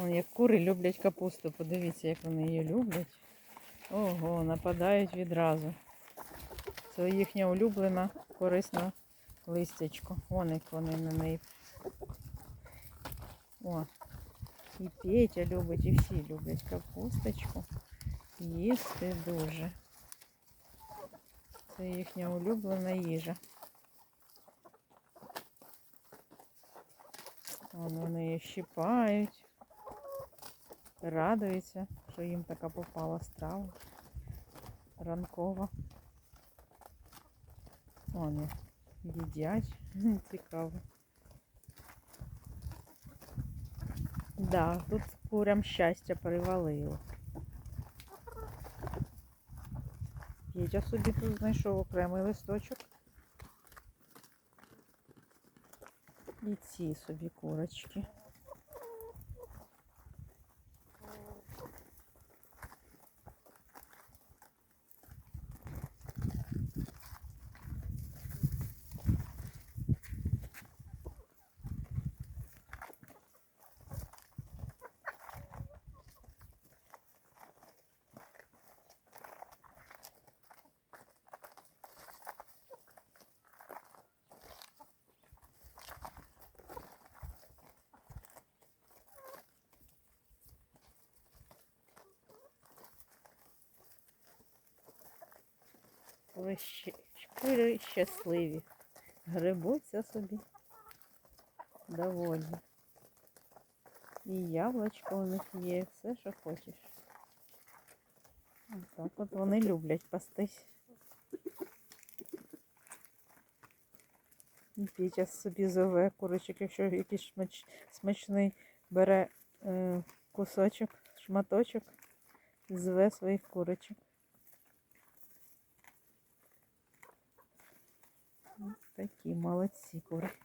Вон, як кури люблять капусту. Подивіться, як вони її люблять. Ого, нападають відразу. Це їхня улюблена корисна листячко. Вон як вони на неї. О. І Петя любить, і всі люблять капусточку. Їсти дуже. Це їхня улюблена їжа. Вон вони її щипають, радуються, що їм така попала страва ранкова. Вони їдять. Цікаво. Да, тут курям щастя привалило. Петя собі тут знайшов окремий листочок. І ці собі курочки. Щ- щасливі. Грибуться собі. Довольні. І яблучко у них є, все, що хочеш. Так от вони люблять пастись. Петя собі зове курочок, якщо якийсь смач, смачний бере е, кусочок, шматочок, зве своїх курочок. Вот такие молодцы курки.